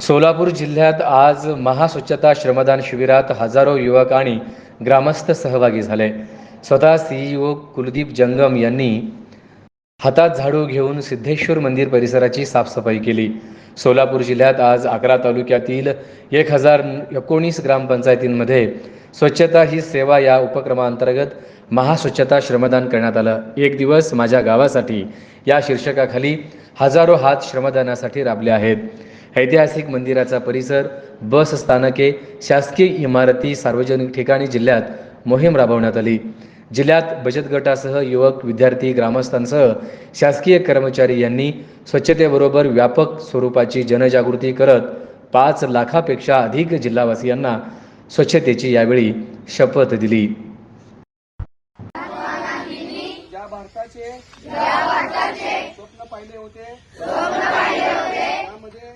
सोलापूर जिल्ह्यात आज महास्वच्छता श्रमदान शिबिरात हजारो युवक आणि ग्रामस्थ सहभागी झाले. स्वतः सीईओ कुलदीप जंगम यांनी हातात झाडू घेऊन सिद्धेश्वर मंदिर परिसराची साफसफाई केली. सोलापूर जिल्ह्यात आज अकरा तालुक्यातील एक हजार एकोणीस ग्रामपंचायतींमध्ये स्वच्छता ही सेवा या उपक्रमांतर्गत महास्वच्छता श्रमदान करण्यात आलं. एक दिवस माझ्या गावासाठी या शीर्षकाखाली हजारो हात श्रमदानासाठी राबले आहेत. ऐतिहासिक मंदिराचा परिसर बस स्थानके शासकीय इमारती सार्वजनिक ठिकाणी जिल्ह्यात मोहीम राबवण्यात आली. जिल्ह्यात बचत गटासह युवक विद्यार्थी ग्रामस्थांसह शासकीय कर्मचारी यांनी स्वच्छतेबरोबर व्यापक स्वरूपाची जनजागृती करत पाच लाखापेक्षा अधिक जिल्हावासियांना स्वच्छतेची यावेळी शपथ दिली. ज्या भारताचे स्वप्न पाहिले होते. त्यामध्ये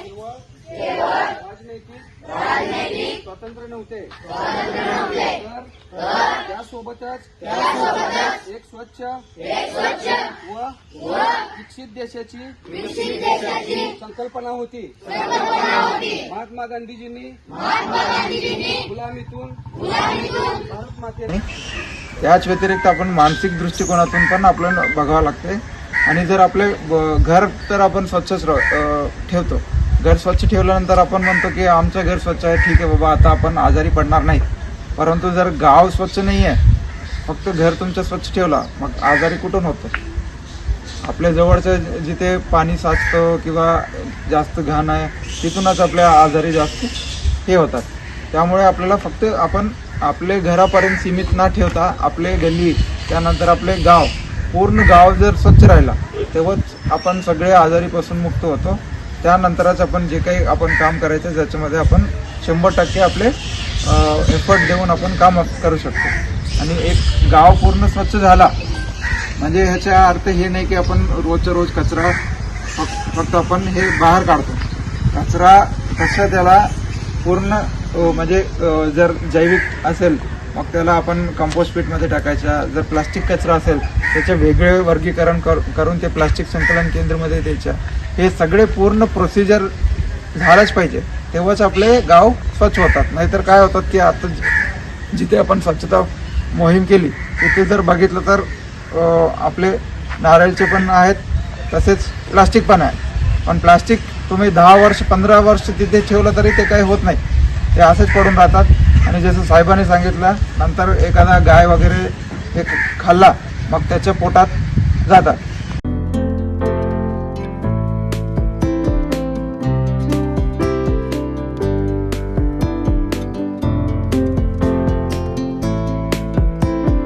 केवळ राजनैतिक स्वातंत्र्य नव्हते. त्यासोबतच एक स्वच्छ व विकसित देशाची संकल्पना होती. महात्मा गांधीजींनी गुलामीतून भारत माते त्याच व्यतिरिक्त आपण मानसिक दृष्टिकोनातून पण आपल्याला बघावं लागते आणि जर आपले घर तर आपण स्वच्छच ठेवतो. घर स्वच्छ ठेवल्यानंतर आपण म्हणतो की आमचं घर स्वच्छ आहे ठीक आहे बाबा आता आपण आजारी पडणार नाही. परंतु जर गाव स्वच्छ नाही आहे फक्त घर तुमचं स्वच्छ ठेवला मग आजारी कुठून होतं? आपल्या जवळचं जिथे पाणी साचतं किंवा जास्त घाण आहे तिथूनच आपल्या आजारी जास्त हे होतात. त्यामुळे आपल्याला फक्त आपण आपले घरापर्यंत सीमित न ठेवता आपले गल्ली त्यानंतर आपले गाव पूर्ण गाव जर स्वच्छ राहिला तेव्हाच आपण सगळे आजारीपासून मुक्त होतो. त्यानंतरच आपण जे काही आपण काम करायचं ज्याच्यामध्ये आपण शंभर टक्के आपले एफर्ट देऊन आपण काम करू शकतो. आणि एक गाव पूर्ण स्वच्छ झाला म्हणजे ह्याचा अर्थ हे नाही की आपण रोजच्या रोज कचरा फक्त आपण हे बाहेर काढतो. कचरा कसा त्याला पूर्ण म्हणजे जर जैविक असेल मग त्याला आपण कंपोस्ट पीठमध्ये टाकायचा. जर प्लास्टिक कचरा असेल त्याचे वेगळे वर्गीकरण कर करून ते प्लास्टिक संकलन केंद्रमध्ये द्यायच्या हे सगळे पूर्ण प्रोसिजर झालंच पाहिजे. तेव्हाच आपले गाव स्वच्छ होतात. नाहीतर काय होतात की आता जिथे आपण स्वच्छता मोहीम केली तिथे जर बघितलं तर आपले नारळचे पण आहेत तसेच प्लास्टिक पण आहे. पण प्लास्टिक तुम्ही दहा वर्ष पंधरा वर्ष तिथे ठेवलं तरी ते काही होत नाही. ते असेच पडून राहतात. आणि जसं साहेबांनी सांगितलं नंतर एखादा गाय वगैरे हे खाल्ला मग त्याच्या पोटात जातात.